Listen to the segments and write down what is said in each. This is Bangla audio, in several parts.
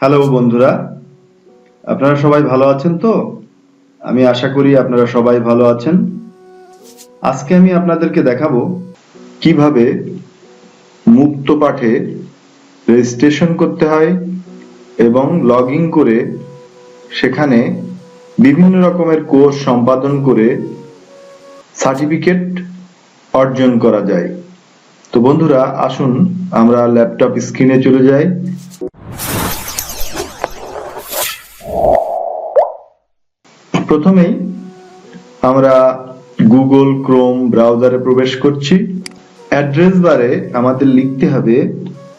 হ্যালো বন্ধুরা। আপনারা সবাই ভালো আছেন তো? আমি আশা করি আপনারা সবাই ভালো আছেন। আজকে আমি আপনাদেরকে দেখাবো কীভাবে মুক্ত পাঠে রেজিস্ট্রেশন করতে হয় এবং লগ ইন করে সেখানে বিভিন্ন রকমের কোর্স সম্পাদন করে সার্টিফিকেট অর্জন করা যায়। তো বন্ধুরা, আসুন, আমরা ল্যাপটপ স্ক্রিনে চলে যাই। প্রথমেই আমরা গুগল ক্রোম ব্রাউজারে প্রবেশ করছি। অ্যাড্রেস বারে আমাদের লিখতে হবে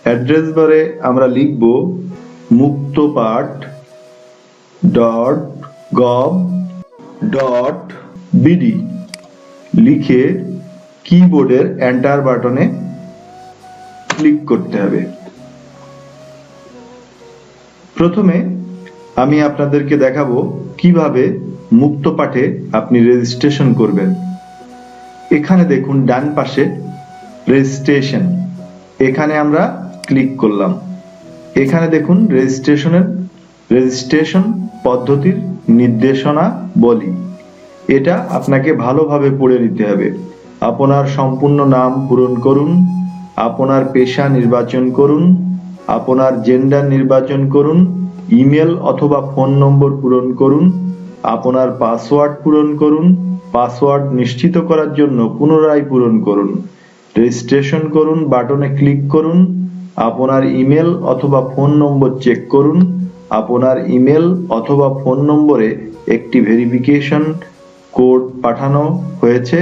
অ্যাড্রেস বারে আমরা লিখব Muktopaath dot gov dot BD লিখে কিবোর্ডের এন্টার বাটনে ক্লিক করতে হবে। প্রথমে আমি আপনাদেরকে দেখাবো কীভাবে মুক্ত পাঠে আপনি রেজিস্ট্রেশন করবেন। এখানে দেখুন ডান পাশে রেজিস্ট্রেশন এখানে আমরা ক্লিক করলাম। এখানে দেখুন রেজিস্ট্রেশনের রেজিস্ট্রেশন পদ্ধতির নির্দেশনা বলি। এটা আপনাকে ভালোভাবে পড়ে নিতে হবে। আপনার সম্পূর্ণ নাম পূরণ করুন, আপনার পেশা নির্বাচন করুন, আপনার জেন্ডার নির্বাচন করুন ইমেল অথবা ফোন নম্বর পূরণ করুন আপনার পাসওয়ার্ড পূরণ করুন, পাসওয়ার্ড নিশ্চিত করার জন্য পুনরায় পূরণ করুন। রেজিস্ট্রেশন করুন বাটনে ক্লিক করুন, আপনার ইমেল অথবা ফোন নম্বর চেক করুন, আপনার ইমেল অথবা ফোন নম্বরে একটি ভেরিফিকেশন কোড পাঠানো হয়েছে।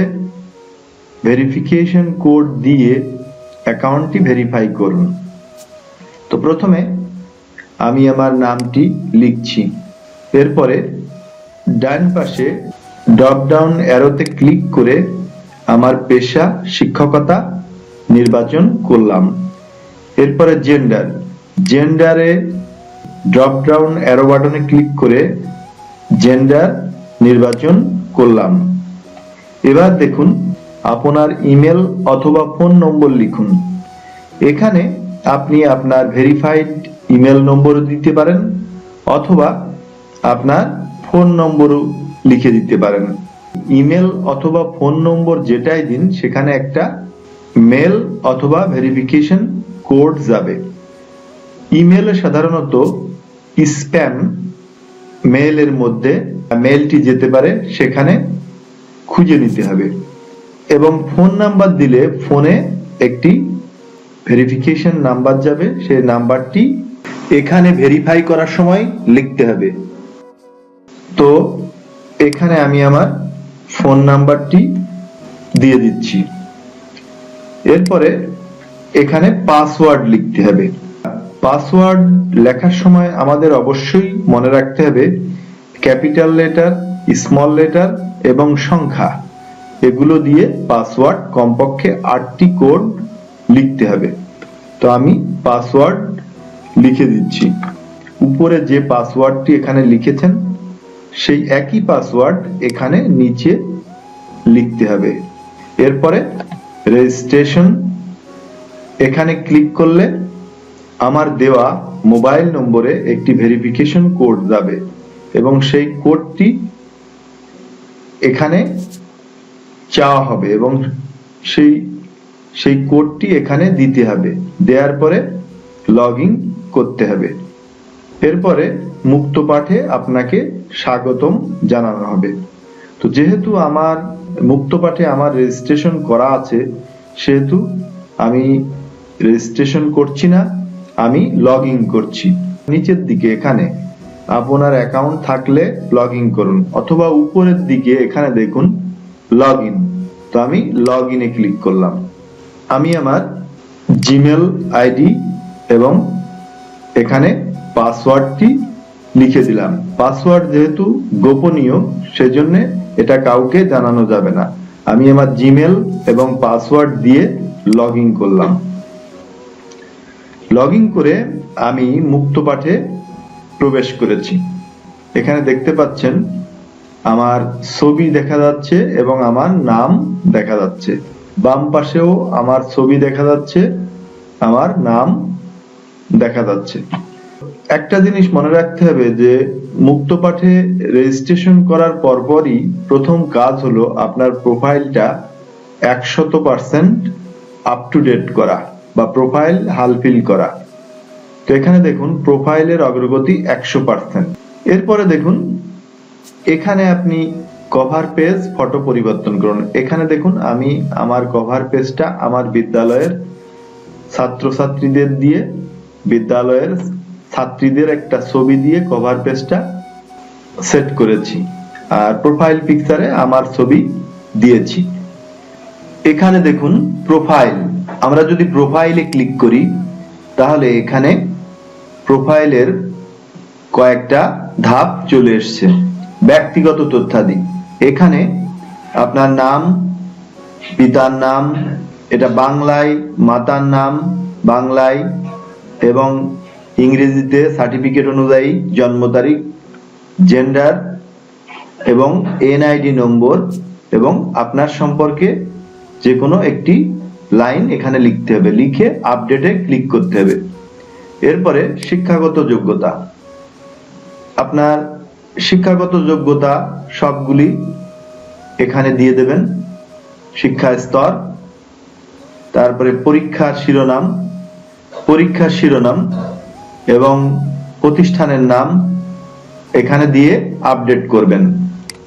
ভেরিফিকেশন কোড দিয়ে অ্যাকাউন্টটি ভেরিফাই করুন। তো প্রথমে আমি আমার নামটি লিখছি। এরপরে ডান পাশে ড্রপ ডাউন অ্যারোতে ক্লিক করে আমার পেশা, শিক্ষকতা নির্বাচন করলাম। এরপরে জেন্ডার জেন্ডারে ড্রপ ডাউন অ্যারো বাটনে ক্লিক করে জেন্ডার নির্বাচন করলাম। এবার দেখুন, আপনার ইমেল অথবা ফোন নম্বর লিখুন। এখানে আপনি আপনার ভেরিফাইড ইমেল নম্বরও দিতে পারেন, অথবা আপনার ফোন নম্বরও লিখে দিতে পারেন। ইমেল অথবা ফোন নম্বর যেটাই দিন, সেখানে একটা মেল অথবা ভেরিফিকেশন কোড যাবে। ইমেলে সাধারণত স্প্যাম মেলের মধ্যে মেলটি যেতে পারে, সেখানে খুঁজে নিতে হবে। এবং ফোন নাম্বার দিলে ফোনে একটি ভেরিফিকেশন নাম্বার যাবে, সেই নাম্বারটি এখানে ভেরিফাই করার সময় লিখতে হবে। তো এখানে আমি আমার ফোন নাম্বারটি দিয়ে দিচ্ছি। এরপরে এখানে পাসওয়ার্ড লিখতে হবে। পাসওয়ার্ড লেখার সময় আমাদের অবশ্যই মনে রাখতে হবে ক্যাপিটাল লেটার, স্মল লেটার এবং সংখ্যা। এগুলো দিয়ে পাসওয়ার্ড কমপক্ষে আটটি কোড লিখতে হবে। তো আমি পাসওয়ার্ড লিখে দিচ্ছি। উপরে যে পাসওয়ার্ডটি এখানে লিখেছেন সেই একই পাসওয়ার্ড এখানে নিচে লিখতে হবে। এরপরে রেজিস্ট্রেশন এখানে ক্লিক করলে আমার দেওয়া মোবাইল নম্বরে একটি ভেরিফিকেশন কোড যাবে এবং সেই কোডটি এখানে চাওয়া হবে এবং সেই সেই কোডটি এখানে দিতে হবে। দেওয়ার পরে লগ করতে হবে। এরপরে মুক্ত পাঠে আপনাকে স্বাগতম জানানো হবে। তো যেহেতু আমার মুক্ত পাঠে আমার রেজিস্ট্রেশন করা আছে, সেহেতু আমি রেজিস্ট্রেশন করছি না, আমি লগ করছি। নিচের দিকে এখানে আপনার অ্যাকাউন্ট থাকলে লগ করুন, অথবা উপরের দিকে এখানে দেখুন লগ তো আমি লগ ইনে ক্লিক করলাম। আমি আমার জিমেল আইডি এবং এখানে পাসওয়ার্ডটি লিখে দিলাম। পাসওয়ার্ড যেহেতু গোপনীয়, সেজন্য এটা কাউকে জানানো যাবে না। আমি আমার জিমেল এবং পাসওয়ার্ড দিয়ে লগ করলাম। লগ করে আমি মুক্ত পাঠে প্রবেশ করেছি। এখানে দেখতে পাচ্ছেন, আমার ছবি দেখা যাচ্ছে এবং আমার নাম দেখা যাচ্ছে। বাম পাশেও আমার ছবি দেখা যাচ্ছে, আমার নাম দেখা যাচ্ছে। একটা জিনিস মনে রাখতে হবে যে, মুক্ত পাঠে রেজিস্ট্রেশন করার পরপরই প্রথম কাজ হলো আপনার প্রোফাইলটা একশত পার্সেন্ট আপ টু ডেট করা বা প্রোফাইল হালফিল করা। তো এখানে দেখুন প্রোফাইলের অগ্রগতি একশো পার্সেন্ট এরপরে দেখুন, এখানে আপনি কভার পেজ ফটো পরিবর্তন করুন। এখানে দেখুন, আমি আমার কভার পেজটা আমার বিদ্যালয়ের ছাত্রছাত্রীদের দিয়ে বিদ্যালয়ের ছাত্রীদের একটা ছবি দিয়ে কভার পেজটা সেট করেছি। আর প্রোফাইল পিকচারে আমার ছবি দিয়েছি। এখানে দেখুন প্রোফাইল আমরা যদি প্রোফাইলে ক্লিক করি, তাহলে এখানে প্রোফাইলের কয়েকটা ধাপ চলে এসছে। ব্যক্তিগত তথ্যাদি। এখানে আপনার নাম, পিতার নাম, এটা বাংলায় মাতার নাম, বাংলায় এবং ইংরেজিতে সার্টিফিকেট অনুযায়ী জন্ম তারিখ জেন্ডার এবং এনআইডি নম্বর এবং আপনার সম্পর্কে যে কোনো একটি লাইন এখানে লিখতে হবে। লিখে আপডেটে ক্লিক করতে হবে। এরপরে শিক্ষাগত যোগ্যতা। আপনার শিক্ষাগত যোগ্যতা সবগুলি এখানে দিয়ে দেবেন। শিক্ষা স্তর, তারপরে পরীক্ষার শিরোনাম পরীক্ষার শিরোনাম এবং প্রতিষ্ঠানের নাম এখানে দিয়ে আপডেট করবেন।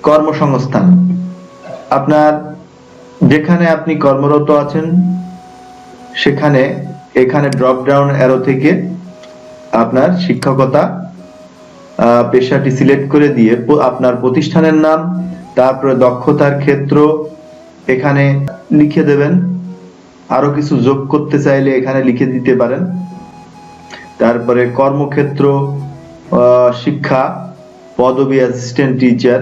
কর্মসংস্থান। আপনার যেখানে আপনি কর্মরত আছেন, সেখানে, এখানে ড্রপ ডাউন অ্যারো থেকে আপনার শিক্ষকতা পেশাটি সিলেক্ট করে দিয়ে আপনার প্রতিষ্ঠানের নাম, তারপরে দক্ষতার ক্ষেত্র এখানে লিখে দেবেন। আরও কিছু যোগ করতে চাইলে এখানে লিখে দিতে পারেন। তারপরে কর্মক্ষেত্র শিক্ষা, পদবী অ্যাসিস্ট্যান্ট টিচার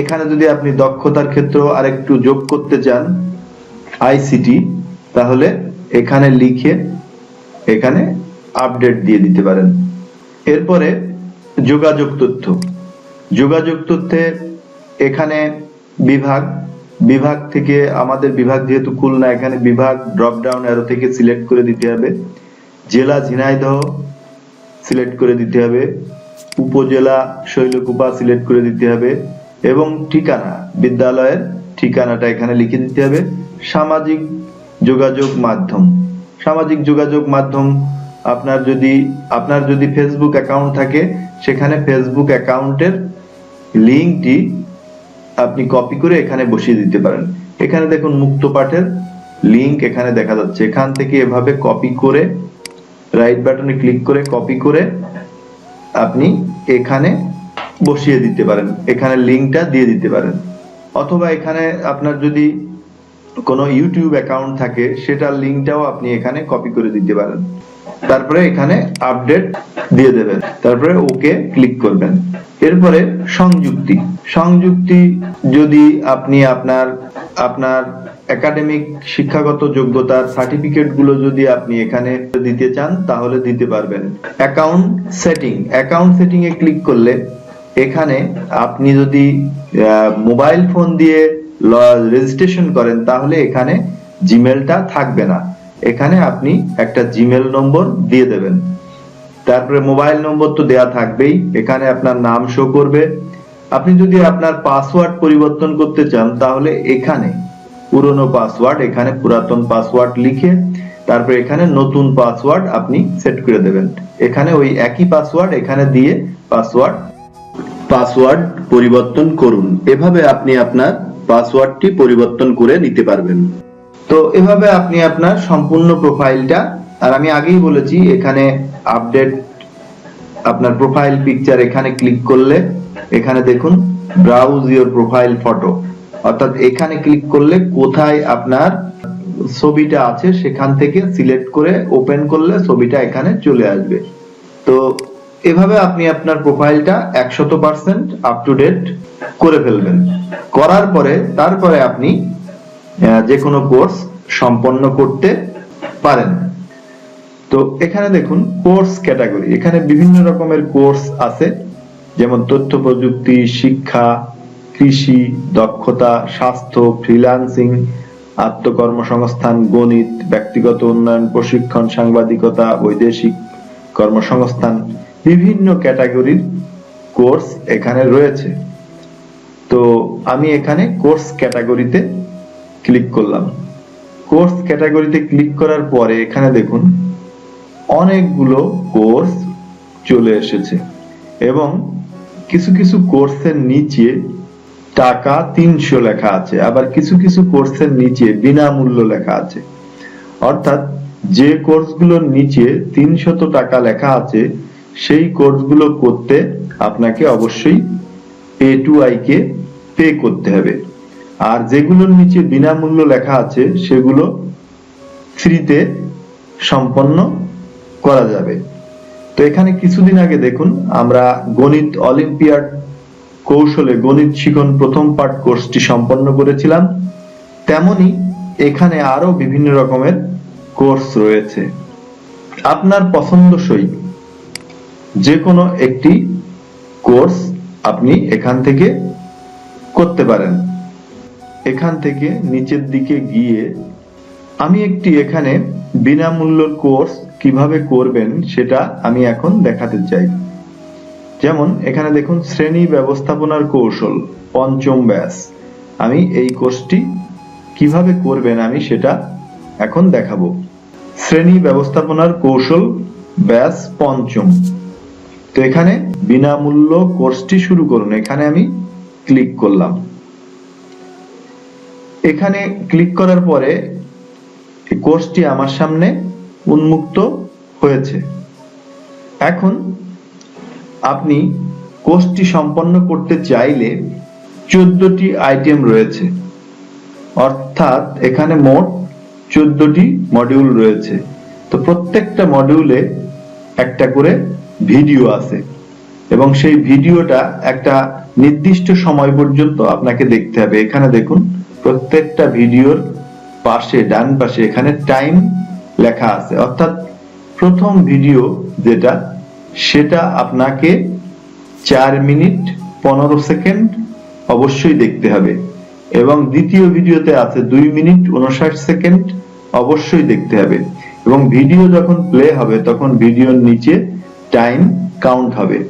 এখানে যদি আপনি দক্ষতার ক্ষেত্র আরেকটু যোগ করতে চান আইসিটি তাহলে এখানে লিখে এখানে আপডেট দিয়ে দিতে পারেন। এরপরে যোগাযোগ তথ্য। যোগাযোগ তথ্যে এখানে বিভাগ বিভাগ থেকে আমাদের বিভাগ যেহেতু খুলনা, এখানে বিভাগ ড্রপ ডাউন অ্যারো থেকে সিলেক্ট করে দিতে হবে। জেলা ঝিনাইদহ সিলেক্ট করে দিতে হবে, উপজেলা শৈলকুপা সিলেক্ট করে দিতে হবে এবং ঠিকানা, বিদ্যালয়ের ঠিকানাটা এখানে লিখে দিতে হবে, সামাজিক যোগাযোগ মাধ্যম। সামাজিক যোগাযোগ মাধ্যম আপনার যদি আপনার যদি ফেসবুক অ্যাকাউন্ট থাকে, সেখানে ফেসবুক অ্যাকাউন্টের লিঙ্কটি আপনি কপি করে এখানে বসিয়ে দিতে পারেন। এখানে দেখুন মুক্ত পাঠের লিঙ্ক এখানে দেখা যাচ্ছে। এখান থেকে এভাবে কপি করে রাইট বাটনে ক্লিক করে কপি করে আপনি এখানে বসিয়ে দিতে পারেন। এখানে লিঙ্কটা দিয়ে দিতে পারেন। অথবা এখানে আপনার যদি কোনো ইউটিউব অ্যাকাউন্ট থাকে, সেটার লিঙ্কটাও আপনি এখানে কপি করে দিতে পারেন। তারপরে এখানে আপডেট দিয়ে দেবেন। তারপরে ওকে ক্লিক করবেন। এরপরে সংযুক্তি। সংযুক্তি যদি আপনি আপনার আপনার একাডেমিক শিক্ষাগত যোগ্যতার সার্টিফিকেটগুলো যদি আপনি এখানে দিতে চান, তাহলে দিতে পারবেন। অ্যাকাউন্ট সেটিং অ্যাকাউন্ট সেটিং এ ক্লিক করলে এখানে আপনি যদি মোবাইল ফোন দিয়ে রেজিস্ট্রেশন করেন, তাহলে এখানে জিমেলটা থাকবে না। এখানে আপনি একটা জিমেল নম্বর দিয়ে দেবেন। তারপরে মোবাইল নম্বর তো দেয়া থাকবেই, এখানে আপনার নাম শো করবে। আপনি যদি আপনার পাসওয়ার্ড পরিবর্তন করতে চান, তাহলে এখানে পুরনো পাসওয়ার্ড এখানে পুরাতন পাসওয়ার্ড লিখে তারপর এখানে নতুন পাসওয়ার্ড আপনি সেট করে দেবেন। এখানে ওই একই পাসওয়ার্ড এখানে দিয়ে পাসওয়ার্ড পাসওয়ার্ড পরিবর্তন করুন। এভাবে আপনি আপনার পাসওয়ার্ডটি পরিবর্তন করে নিতে পারবেন। তো এভাবে আপনি আপনার সম্পূর্ণ প্রোফাইলটা আর আমি আগেই বলেছি, এখানে আপডেট আপনার প্রোফাইল পিকচার এখানে ক্লিক করলে, এখানে দেখুন ব্রাউজ ইওর প্রোফাইল ফটো অর্থাৎ এখানে ক্লিক করলে কোথায় আপনার ছবিটা আছে সেখান থেকে সিলেক্ট করে ওপেন করলে ছবিটা এখানে চলে আসবে। তো এভাবে আপনি আপনার প্রোফাইলটা একশত পার্সেন্ট আপ টু ডেট করে ফেলবেন। করার পরে তারপরে আপনি যে কোনো কোর্স সম্পন্ন করতে পারেন। তো এখানে দেখুন কোর্স ক্যাটাগরি এখানে বিভিন্ন রকমের কোর্স আছে। যেমন তথ্য প্রযুক্তি, শিক্ষা কৃষি, দক্ষতা, স্বাস্থ্য ফ্রিল্যান্সিং আত্মকর্মসংস্থান, গণিত, ব্যক্তিগত উন্নয়ন, প্রশিক্ষণ, সাংবাদিকতা, বৈদেশিক কর্মসংস্থান বিভিন্ন ক্যাটাগরির কোর্স এখানে রয়েছে। তো আমি এখানে কোর্স ক্যাটাগরিতে ক্লিক করলাম। কোর্স ক্যাটাগরিতে ক্লিক করার পরে এখানে দেখুন, অনেকগুলো কোর্স চলে এসেছে এবং কিছু কিছু কোর্সের নিচে টাকা তিনশো লেখা আছে, আবার কিছু কিছু কোর্সের নিচে বিনামূল্য লেখা আছে। অর্থাৎ যে কোর্সগুলোর নিচে তিনশত টাকা লেখা আছে, সেই কোর্সগুলো করতে আপনাকে অবশ্যই pay to I K pay করতে হবে। আর যেগুলোর নিচে বিনামূল্য লেখা আছে, সেগুলো ফ্রিতে সম্পন্ন করা যাবে। তো এখানে কিছুদিন আগে দেখুন, আমরা গণিত অলিম্পিয়াড কৌশলে গণিত শিখন প্রথম পাঠ কোর্সটি সম্পন্ন করেছিলাম, তেমনি এখানে আরও বিভিন্ন রকমের কোর্স রয়েছে। আপনার পছন্দসই যে কোনো একটি কোর্স আপনি এখান থেকে করতে পারেন। এখান থেকে নিচের দিকে গিয়ে আমি একটি এখানে বিনামূল্য কোর্স কীভাবে করবেন সেটা আমি এখন দেখাতে চাই। যেমন, এখানে দেখুন, শ্রেণি ব্যবস্থাপনার কৌশল, পঞ্চম ব্যাস। আমি এই কোর্সটি কীভাবে করবেন আমি সেটা এখন দেখাবো। শ্রেণি ব্যবস্থাপনার কৌশল, ব্যাস পঞ্চম। তো এখানে বিনামূল্য কোর্সটি শুরু করুন। এখানে আমি ক্লিক করলাম। এখানে ক্লিক করার পরে কোর্সটি আমার সামনে উন্মুক্ত হয়েছে। এখন আপনি কোর্সটি সম্পন্ন করতে চাইলে চোদ্দটি আইটেম রয়েছে। অর্থাৎ এখানে মোট চোদ্দটি মডিউল রয়েছে। তো প্রত্যেকটা মডিউলে একটা করে ভিডিও আছে এবং সেই ভিডিওটা একটা নির্দিষ্ট সময় পর্যন্ত আপনাকে দেখতে হবে। এখানে দেখুন, প্রত্যেকটা ভিডিওর পাশে, ডান পাশে এখানে টাইম লেখা আছে। অর্থাৎ প্রথম ভিডিও যেটা সেটা আপনাকে চার মিনিট, পনেরো সেকেন্ড অবশ্যই দেখতে হবে। এবং দ্বিতীয় ভিডিওতে আছে দুই মিনিট, উনষাট সেকেন্ড অবশ্যই দেখতে হবে। এবং ভিডিও যখন প্লে হবে, তখন ভিডিওর নিচে টাইম কাউন্ট হবে।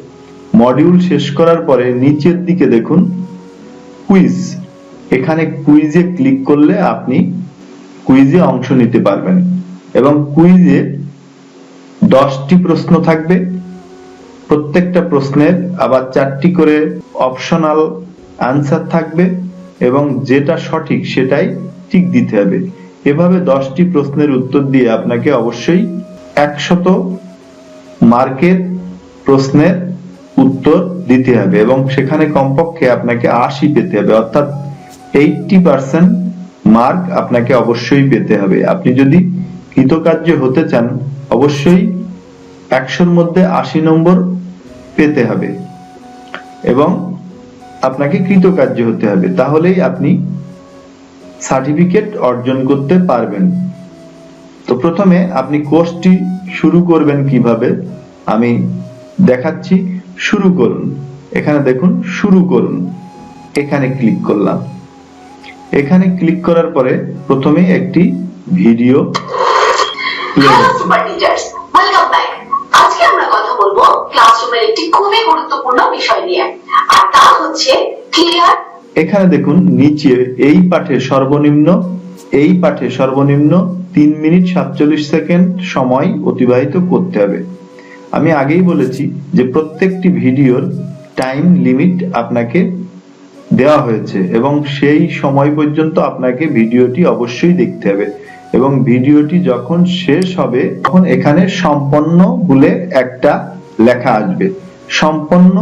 মডিউল শেষ করার পরে নিচের দিকে দেখুন, কুইজ। এখানে কুইজে ক্লিক করলে আপনি কুইজে অংশ নিতে পারবেন। এবং কুইজে দশটি প্রশ্ন থাকবে। প্রত্যেকটা প্রশ্নের আবার চারটি করে অপশনাল আনসার থাকবে এবং যেটা সঠিক সেটাই ঠিক দিতে হবে। এভাবে দশটি প্রশ্নের উত্তর দিয়ে আপনাকে অবশ্যই একশত মার্কের প্রশ্নের উত্তর দিতে হবে এবং সেখানে কমপক্ষে আপনাকে আশি পেতে হবে, অর্থাৎ এইটটি পার্সেন্ট মার্ক আপনাকে অবশ্যই পেতে হবে। আপনি যদি কৃতকার্য হতে চান, অবশ্যই একশোর মধ্যে আশি নম্বর পেতে হবে এবং আপনাকে কৃতকার্য হতে হবে। তাহলেই আপনি সার্টিফিকেট অর্জন করতে পারবেন। তো প্রথমে আপনি কোর্সটি শুরু করবেন কীভাবে? আমি দেখাচ্ছি। শুরু করুন। এখানে দেখুন, শুরু করুন। এখানে ক্লিক করলাম। এখানে ক্লিক করার পরে প্রথমে একটি ভিডিও প্লে হচ্ছে ক্লিয়ার এখানে দেখুন, নিচে এই পাঠে সর্বনিম্ন, এই পাঠে সর্বনিম্ন তিন মিনিট সাতচল্লিশ সেকেন্ড সময় অতিবাহিত করতে হবে। আমি আগেই বলেছি যে প্রত্যেকটি ভিডিওর টাইম লিমিট আপনাকে দেওয়া হয়েছে এবং সেই সময় পর্যন্ত আপনাকে ভিডিওটি অবশ্যই দেখতে হবে এবং ভিডিওটি যখন শেষ হবে, তখন এখানে সম্পন্ন বলে একটা লেখা আসবে। সম্পন্ন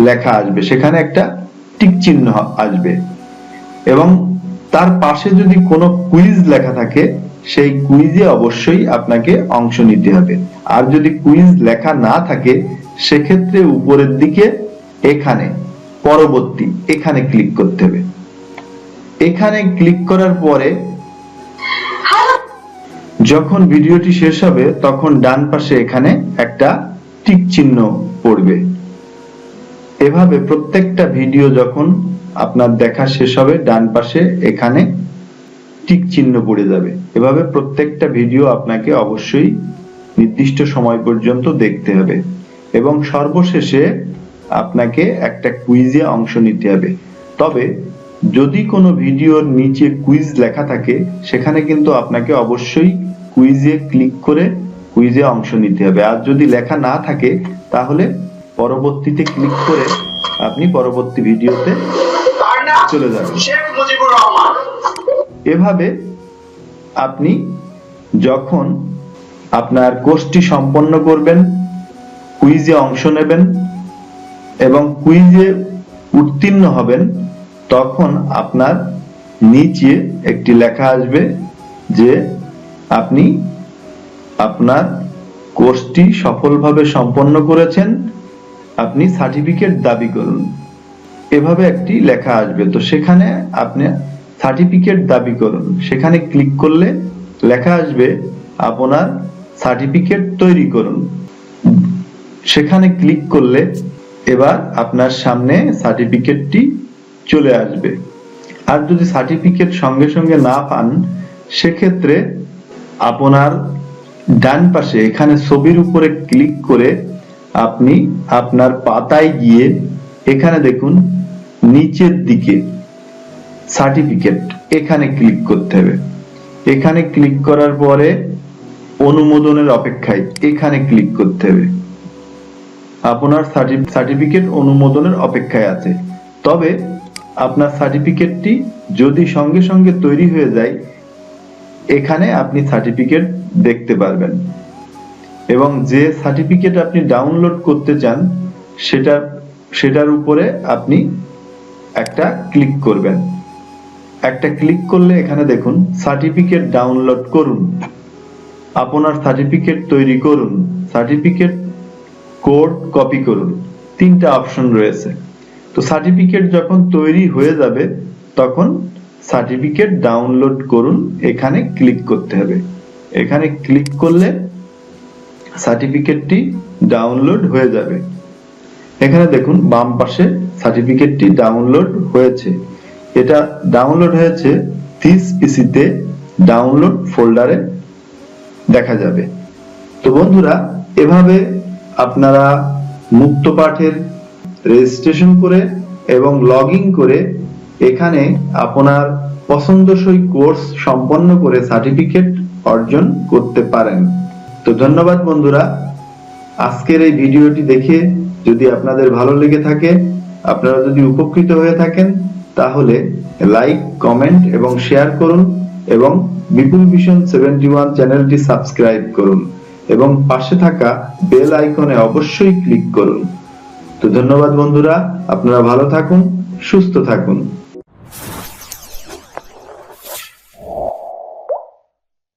লেখা আসবে। সেখানে একটা টিক চিহ্ন আসবে। এবং তার পাশে যদি কোনো কুইজ লেখা থাকে, সেই কুইজে অবশ্যই আপনাকে অংশ নিতে হবে। আর যদি কুইজ লেখা না থাকে, সেক্ষেত্রে উপরের দিকে এখানে, পরবর্তী, এখানে ক্লিক করতে হবে। এখানে ক্লিক করার পরে যখন ভিডিওটি শেষ হবে, তখন ডান পাশে এখানে একটা টিক চিহ্ন পড়বে। এভাবে প্রত্যেকটা ভিডিও যখন আপনার দেখা শেষ হবে, ডান পাশে এখানে টিক চিহ্ন পড়ে যাবে। এভাবে প্রত্যেকটা ভিডিও আপনাকে অবশ্যই নির্দিষ্ট সময় পর্যন্ত দেখতে হবে এবং সর্বশেষে আপনাকে একটা কুইজে অংশ নিতে হবে। তবে যদি কোনো ভিডিওর নিচে কুইজ লেখা থাকে, সেখানে কিন্তু আপনাকে অবশ্যই কুইজে ক্লিক করে কুইজে অংশ নিতে হবে। আর যদি লেখা না থাকে, তাহলে পরবর্তীতে ক্লিক করে আপনি পরবর্তী ভিডিওতে চলে যাবেন। এভাবে আপনি যখন আপনার কোর্সটি সম্পন্ন করবেন কুইজে অংশ নেবেন এবং কুইজে উত্তীর্ণ হবেন তখন আপনার নিচে একটি লেখা আসবে যে আপনি আপনার কোর্সটি সফলভাবে সম্পন্ন করেছেন। আপনি সার্টিফিকেট দাবি করুন। এভাবে একটি লেখা আসবে। তো সেখানে আপনি সার্টিফিকেট দাবি করুন। সেখানে ক্লিক করলে লেখা আসবে, আপনার সার্টিফিকেট তৈরি করুন। সেখানে ক্লিক করলে এবার আপনার সামনে সার্টিফিকেটটি চলে আসবে। আর যদি সার্টিফিকেট সঙ্গে সঙ্গে না পান, সেক্ষেত্রে আপনার ডান পাশে এখানে ছবির উপরে ক্লিক করে আপনি আপনার পাতায় গিয়ে এখানে দেখুন, নিচের দিকে সার্টিফিকেট এখানে ক্লিক করতে হবে। এখানে ক্লিক করার পরে অনুমোদনের অপেক্ষায় এখানে ক্লিক করতে হবে। আপনার সার্টিফিকেট অনুমোদনের অপেক্ষায় আছে। তবে আপনার সার্টিফিকেটটি যদি সঙ্গে সঙ্গে তৈরি হয়ে যায়, এখানে আপনি সার্টিফিকেট দেখতে পারবেন। এবং যে সার্টিফিকেট আপনি ডাউনলোড করতে চান, সেটা, সেটার উপরে আপনি একটা ক্লিক করবেন। একটা ক্লিক করলে এখানে দেখুন সার্টিফিকেট ডাউনলোড করুন। আপনার সার্টিফিকেট তৈরি করুন সার্টিফিকেট কোড কপি করুন। তিনটা অপশন রয়েছে। তো সার্টিফিকেট যখন তৈরি হয়ে যাবে, তখন সার্টিফিকেট ডাউনলোড করুন, এখানে ক্লিক করতে হবে। এখানে ক্লিক করলে সার্টিফিকেটটি ডাউনলোড হয়ে যাবে। এখানে দেখুন, বাম পাশে সার্টিফিকেটটি ডাউনলোড হয়েছে। এটা ডাউনলোড হয়েছে থিস পিসিতে ডাউনলোড ফোল্ডারে দেখা যাবে। তো বন্ধুরা, এভাবে আপনারা মুক্ত পাঠের রেজিস্ট্রেশন করে এবং লগ করে এখানে আপনার পছন্দসই কোর্স সম্পন্ন করে সার্টিফিকেট অর্জন করতে পারেন। তো ধন্যবাদ বন্ধুরা। আজকের এই ভিডিওটি দেখে যদি আপনাদের ভালো লেগে থাকে, আপনারা যদি উপকৃত হয়ে থাকেন, তাহলে লাইক কমেন্ট এবং শেয়ার করুন এবং বিপুল ভিশন সেভেন্টি ওয়ান চ্যানেলটি সাবস্ক্রাইব করুন এবং পাশে থাকা বেল আইকনে অবশ্যই ক্লিক করুন। তো ধন্যবাদ বন্ধুরা, আপনারা ভালো থাকুন, সুস্থ থাকুন।